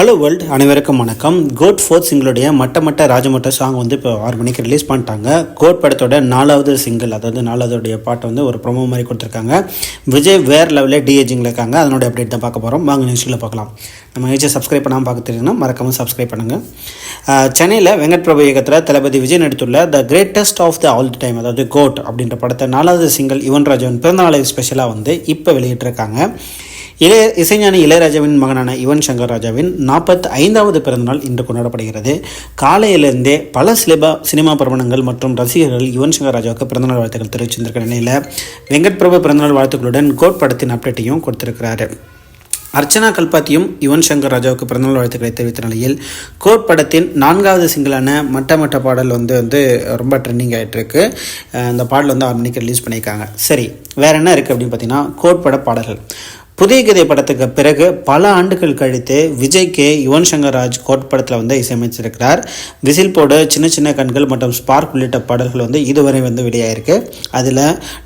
Hello world அனைவருக்கும் வணக்கம். Code fourth சிங்கிளுடைய மட்ட மட்ட ராஜமட்ட சாங் வந்து இப்போ ஆறு மணிக்கு ரிலீஸ் பண்ணிட்டாங்க. கோட் படத்தோட நாலாவது சிங்கிள் அதாவது நாலாவதுடைய பாட்டை வந்து ஒரு ப்ரொமோ மாதிரி கொடுத்துருக்காங்க. விஜய் வேர் லெவலில் டிஏஜிங்கில் இருக்காங்க. அதனுடைய அப்டேட் தான் பார்க்க போகிறோம் வாங்க நியூஸில் பார்க்கலாம். நம்ம ஏஜை சப்ஸ்கிரைப் பண்ணாமல் பார்க்க தெரியுதுன்னா மறக்காமல் சப்ஸ்கிரைப் பண்ணுங்கள் சென்னையில் வெங்கட் பிரபு இயக்கத்தில் தளபதி விஜய் நடித்துள்ள the greatest of the all time அதாவது கோட் அப்படின்ற படத்தை நாலாவது சிங்கிள் யுவன் ராஜன் பிறந்தநாளை ஸ்பெஷலாக வந்து இப்போ வெளியிட்டிருக்காங்க. இளைய இசைஞானி இளையராஜாவின் மகனான யுவன் சங்கர் ராஜாவின் நாற்பத்தி ஐந்தாவது பிறந்தநாள் இன்று கொண்டாடப்படுகிறது. காலையிலிருந்தே பல சிலிபா சினிமா பிரபணங்கள் மற்றும் ரசிகர்கள் யுவன் சங்கர் ராஜாவுக்கு பிறந்தநாள் வாழ்த்துக்கள் தெரிவிச்சிருந்திருக்கிற நிலையில் வெங்கட் பிரபு பிறந்தநாள் வாழ்த்துக்களுடன் கோட் படத்தின் அப்டேட்டையும் கொடுத்திருக்கிறாரு. அர்ச்சனா கல்பாத்தியும் யுவன் சங்கர் ராஜாவுக்கு பிறந்தநாள் வாழ்த்துக்களை தெரிவித்த நிலையில் கோட் படத்தின் நான்காவது சிங்கிளான மட்ட மட்ட பாடல் வந்து வந்து ரொம்ப ட்ரெண்டிங் ஆகிட்டுருக்கு அந்த பாடல் வந்து ஆறு மணிக்கு ரிலீஸ் பண்ணியிருக்காங்க. சரி வேற என்ன இருக்குது அப்படின்னு பார்த்தீங்கன்னா கோட் பட பாடல்கள். புதிய கதை படத்துக்கு பிறகு பல ஆண்டுகள் கழித்து விஜய்க்கு யுவன் சங்கர் ராஜ் கோட் படத்தில் வந்து இசையமைச்சிருக்கிறார். விசில் போடு சின்ன சின்ன கண்கள் மற்றும் ஸ்பார்க் உள்ளிட்ட பாடல்கள் வந்து இதுவரை வந்து வெளியாயிருக்கு. அதில்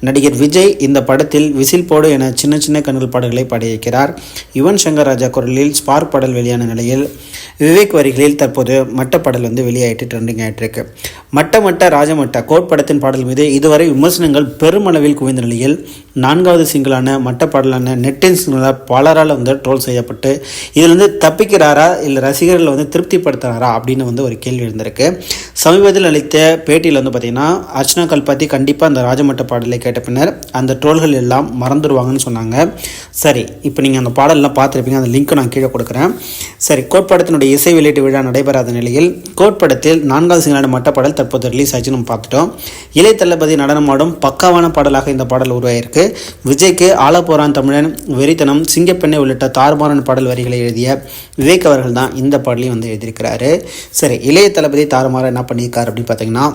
நடிகர் விஜய் இந்த படத்தில் விசில் போடு என சின்ன சின்ன கண்கள் பாடல்களை பாடியிருக்கிறார். யுவன் சங்கர் ராஜா குரலில் ஸ்பார்க் பாடல் வெளியான நிலையில் விவேக் வரிகளில் தற்போது மட்ட பாடல் வந்து வெளியாயிட்டு ட்ரெண்டிங் ஆகிட்டுருக்கு மட்ட மட்ட ராஜமட்ட கோட் படத்தின் பாடல் மீது இதுவரை விமர்சனங்கள் பெருமளவில் குவிந்த நிலையில் நான்காவது சிங்கிளான மட்ட பாடலான நெட்டின்ஸ் சிங்கிளாக பலரால் வந்து ட்ரோல் செய்யப்பட்டு இதிலிருந்து தப்பிக்கிறாரா இல்லை ரசிகர்கள் வந்து திருப்திப்படுத்துகிறாரா அப்படின்னு வந்து ஒரு கேள்வி இருந்திருக்கு சமீபத்தில் அளித்த பேட்டியில் வந்து பார்த்தீங்கன்னா அர்ச்சனா கல்பாத்தி கண்டிப்பாக அந்த ராஜமட்ட பாடலை கேட்ட பின்னர் அந்த ட்ரோல்கள் எல்லாம் மறந்துடுவாங்கன்னு சொன்னாங்க. சரி இப்போ நீங்கள் அந்த பாடலெலாம் பார்த்துருப்பீங்க அந்த லிங்க்கை நான் கீழே கொடுக்குறேன். சரி கோட்படத்தினுடைய இசை வெளியீட்டு விழா நடைபெறாத நிலையில் கோட்படத்தில் நான்காவது சிங்களான மட்ட பாடல் தற்போது ரிலீஸ் ஆச்சு நம்ம பார்த்துட்டோம். இளைய தளபதி நடனமாடும் பக்காவான பாடலாக இந்த பாடல் உருவாயிருக்கு. விஜய்க்கு ஆலப்போரான் தமிழன் வெறித்தனம் சிங்கப்பெண்ணை உள்ளிட்ட தாறுமாறான பாடல் வரிகளை எழுதிய விவேக் அவர்கள் தான் இந்த பாடலையும் வந்து எழுதியிருக்கிறாரு. சரி இளைய தளபதி தாறுமாற என்ன பண்ணியிருக்காரு அப்படின்னு பார்த்தீங்கன்னா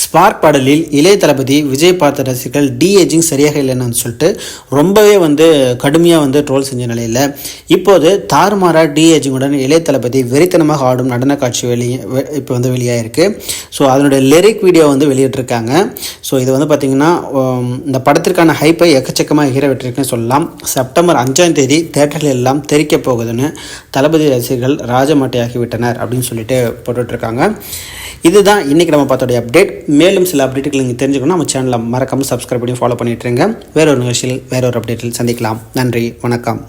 ஸ்பார்க் பாடலில் இளைய தளபதி விஜய் பார்த்த ரசிகர்கள் டிஏஜிங் சரியாக இல்லைன்னு சொல்லிட்டு ரொம்பவே வந்து கடுமையாக வந்து ட்ரோல் செஞ்ச நிலையில் இப்போது தாறுமாறா டிஏஜிங்குடன் இளைய தளபதி வெறித்தனமாக ஆடும் நடன காட்சி வெளியே இப்போ வந்து வெளியாகிருக்கு ஸோ அதனுடைய லிரிக் வீடியோ வந்து வெளியிட்டிருக்காங்க. ஸோ இது வந்து பார்த்திங்கன்னா இந்த படத்திற்கான ஹைப்பை எக்கச்சக்கமாக ஈர விட்டுருக்குன்னு சொல்லலாம். செப்டம்பர் அஞ்சாம் தேதி தேட்டரில் எல்லாம் தெரிக்க போகுதுன்னு தளபதி ரசிகர்கள் ராஜமாட்டையாகி அப்படின்னு சொல்லிட்டு போட்டுட்ருக்காங்க இதுதான் இன்றைக்கி நம்ம பார்த்தோடைய அப்டேட் மேலும் சில அப்டேட்டுகள் நீங்கள் தெரிஞ்சுக்கணும் நம்ம சேனலை மறக்காமல் சப்ஸ்கிரைப் பண்ணி ஃபாலோ பண்ணிட்டுருங்க வேற ஒரு நிகழ்ச்சியில் வேற ஒரு அப்டேட்டில் சந்திக்கலாம். நன்றி வணக்கம்.